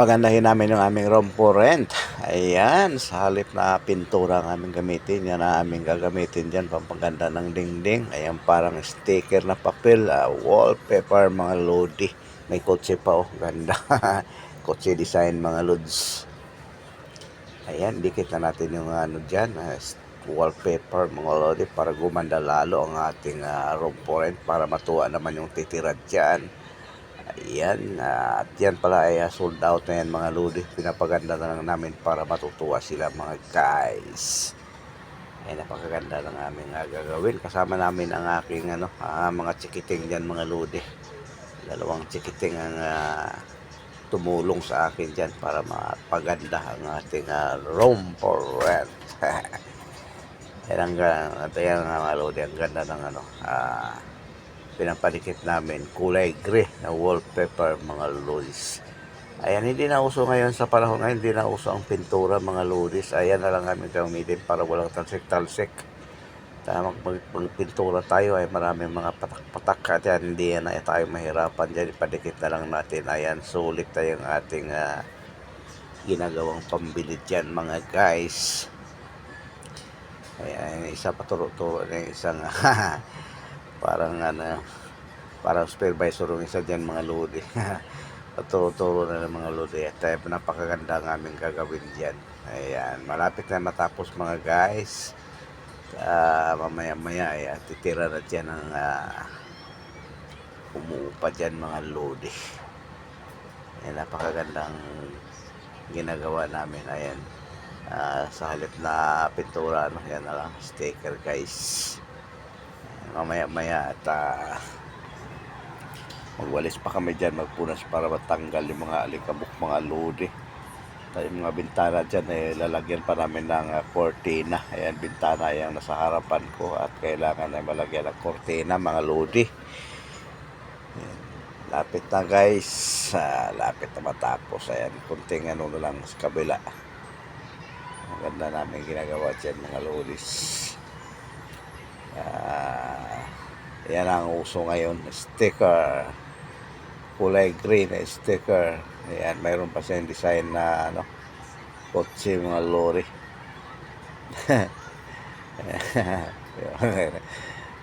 pagandahin namin yung aming room for rent. Ayan, sa halip na pintura ang aming gamitin, yan ang aming gagamitin dyan, pampaganda ng dingding. Ayan, parang sticker na papel, ah, wallpaper, mga lodi. May kotse pa, oh, ganda. kotse design, mga lods. Ayan, dikit na natin yung ano dyan, ah, wallpaper, mga lodi, para gumanda lalo ang ating ah, room for rent, para matuwa naman yung titira dyan. Ayan, ah, at yan pala ay ah, sold out na yan mga lodi. Pinapaganda na lang namin para matutuwa sila mga guys. Ay napakaganda ng aming ah, gagawin. Kasama namin ang aking ano, ah, mga chikiting dyan mga lodi. Dalawang chikiting ang ah, tumulong sa akin dyan para mapaganda ang ating ah, room for rent. yan ang, ga- at yan ang mga lodi. Ang ganda ng ano, ah, pinapadikit namin kulay gray na wallpaper mga lodis. Ayan, hindi na uso ngayon sa panahon ngayon, hindi na uso ang pintura mga lodis. Ayan na lang kami gamitin para walang talsik-talsik. Tama, mag, magpintura tayo ay maraming mga patak-patak at yan, hindi na tayo mahirapan dyan. Ipadikit na lang natin. Ayan, sulit tayong ating ah, ginagawang pambili dyan mga guys. Ayan, isa paturo-turo na isang parang ano parang supervisor ng isa dyan mga lodi. Paturo-turo na ng mga lodi. At uh, napakaganda ang aming gagawin dyan. Ayan malapit na matapos mga guys. Uh, mamaya maya ay uh, titira na dyan ang uh, umuupa dyan mga lodi. Ayan napakagandang ginagawa namin. Ayan Ah, sa halip na pintura ano yan na lang sticker guys mamaya maya at ah, magwalis pa kami dyan magpunas para matanggal yung mga alikabok mga lodi. Tayo yung mga bintana dyan eh, lalagyan pa namin ng ah, cortina ayan bintana yung nasa harapan ko at kailangan ay malagyan ng cortina mga lodi. Ayan. lapit na guys. Ah, lapit na matapos. Ayan kunting ano na lang sa kabila. Ang ganda namin ginagawa dyan mga lodis. Ah, yan ang uso ngayon. Sticker. Kulay green na sticker. Ayan, mayroon pa siyang design na ano, kotse mga lorry.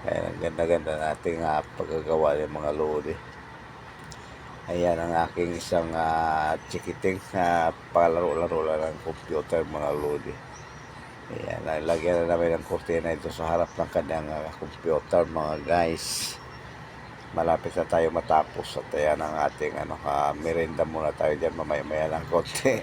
Ayan, ang ganda-ganda nating uh, paggagawa ng mga lorry. Ayan ang aking isang uh, chikiting uh, palaro-laro lang ng computer mga lodi. Ayan, nalagyan na namin ng kurtina ito sa harap ng kanyang uh, computer mga guys. Malapit na tayo matapos at ayan ang ating ano, uh, merenda muna tayo dyan mamaya-maya ng konti.